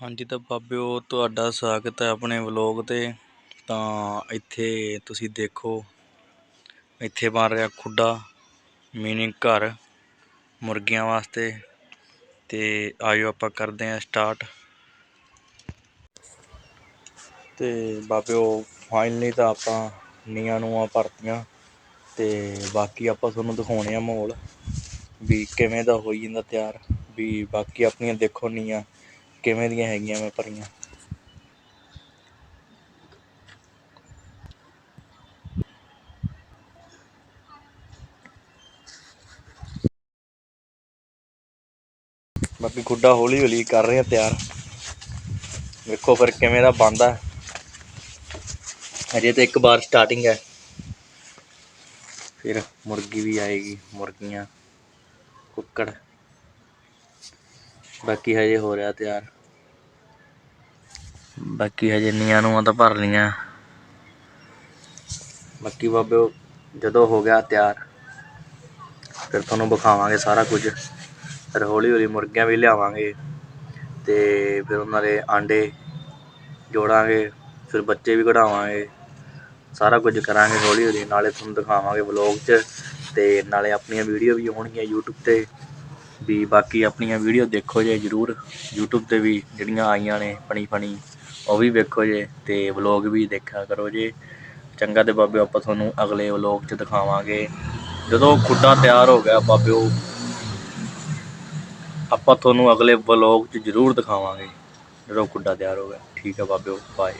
ਹਾਂਜੀ ਤਾਂ ਬਾਬਿਓ ਤੁਹਾਡਾ ਸਵਾਗਤ ਹੈ ਆਪਣੇ ਵਲੋਗ ਤੇ। ਤਾਂ ਇੱਥੇ ਤੁਸੀਂ ਦੇਖੋ, ਇੱਥੇ ਬਣ ਰਿਹਾ ਖੁੱਡਾ ਮੀਨਿੰਗ ਘਰ ਮੁਰਗੀਆਂ ਵਾਸਤੇ। ਤੇ ਆਇਓ ਆਪਾਂ ਕਰਦੇ ਹਾਂ ਸਟਾਰਟ ਤੇ ਬਾਬਿਓ ਫਾਈਨਲੀ ਤਾਂ ਆਪਾਂ ਨੀਆਂ ਨੂਆਂ ਭਰਤੀਆਂ। ਤੇ ਬਾਕੀ ਆਪਾਂ ਤੁਹਾਨੂੰ ਦਿਖਾਉਣੇ ਆ ਮਾਹੌਲ, ਵੀ ਕਿਵੇਂ ਦਾ ਹੋਈ ਜਾਂਦਾ ਤਿਆਰ। ਵੀ ਬਾਕੀ ਆਪਣੀਆਂ ਦੇਖੋ ਨੀਆਂ ਕਿਵੇਂ ਦੀਆਂ ਹੈਗੀਆਂ ਮੈਂ ਭਰੀਆਂ? ਬਾਕੀ ਗੁੱਡਾ ਹੌਲੀ ਹੌਲੀ ਕਰ ਰਹੇ ਆ ਤਿਆਰ। ਵੇਖੋ ਫਿਰ ਕਿਵੇਂ ਦਾ ਬਣਦਾ। ਹਜੇ ਤਾਂ ਇੱਕ ਵਾਰ ਸਟਾਰਟਿੰਗ ਹੈ। ਫਿਰ ਮੁਰਗੀ ਵੀ ਆਏਗੀ, ਮੁਰਗੀਆਂ, ਕੁੱਕੜ। ਬਾਕੀ ਹਜੇ ਹੋ ਰਿਹਾ ਤਿਆਰ। ਬਾਕੀ ਹਜੇ ਨੀਆਂ ਨੂੰ ਤਾਂ ਭਰ ਲੀਆਂ ਬਾਕੀ ਬਾਬੇ ਜਦੋਂ ਹੋ ਗਿਆ ਤਿਆਰ, ਫਿਰ ਤੁਹਾਨੂੰ ਵਿਖਾਵਾਂਗੇ ਸਾਰਾ ਕੁਝ। ਫਿਰ ਹੌਲੀ ਹੌਲੀ ਮੁਰਗੀਆਂ ਵੀ ਲਿਆਵਾਂਗੇ ਤੇ ਫਿਰ ਉਹਨਾਂ ਦੇ ਆਂਡੇ ਜੋੜਾਂਗੇ, ਫਿਰ ਬੱਚੇ ਵੀ ਕਢਾਵਾਂਗੇ। ਸਾਰਾ ਕੁਝ ਕਰਾਂਗੇ ਹੌਲੀ ਹੌਲੀ, ਨਾਲੇ ਤੁਹਾਨੂੰ ਦਿਖਾਵਾਂਗੇ ਵਲੌਗ 'ਚ ਤੇ ਨਾਲੇ ਆਪਣੀਆਂ ਵੀਡੀਓ ਵੀ ਹੋਣਗੀਆਂ YouTube ਤੇ। ਵੀ ਬਾਕੀ ਆਪਣੀਆਂ ਵੀਡੀਓ ਦੇਖੋ ਜੇ ਜਰੂਰ। YouTube ਤੇ ਵੀ ਜਿਹੜੀਆਂ ਆਈਆਂ ਨੇ ਫਣੀ ਫਣੀ ਉਹ ਵੀ ਵੇਖੋ ਜੇ ਅਤੇ ਵਲੋਗ ਵੀ ਦੇਖਿਆ ਕਰੋ ਜੇ। ਚੰਗਾ ਤੇ ਬਾਬਿਓ ਆਪਾਂ ਤੁਹਾਨੂੰ ਅਗਲੇ ਵਲੋਗ 'ਚ ਦਿਖਾਵਾਂਗੇ। ਜਦੋਂ ਖੁੱਡਾ ਤਿਆਰ ਹੋ ਗਿਆ ਬਾਬਿਓ ਆਪਾਂ ਤੁਹਾਨੂੰ ਅਗਲੇ ਵਲੋਗ 'ਚ ਜ਼ਰੂਰ ਦਿਖਾਵਾਂਗੇ। ਜਦੋਂ ਖੁੱਡਾ ਤਿਆਰ ਹੋ ਗਿਆ। ਠੀਕ ਹੈ ਬਾਬਿਓ ਬਾਏ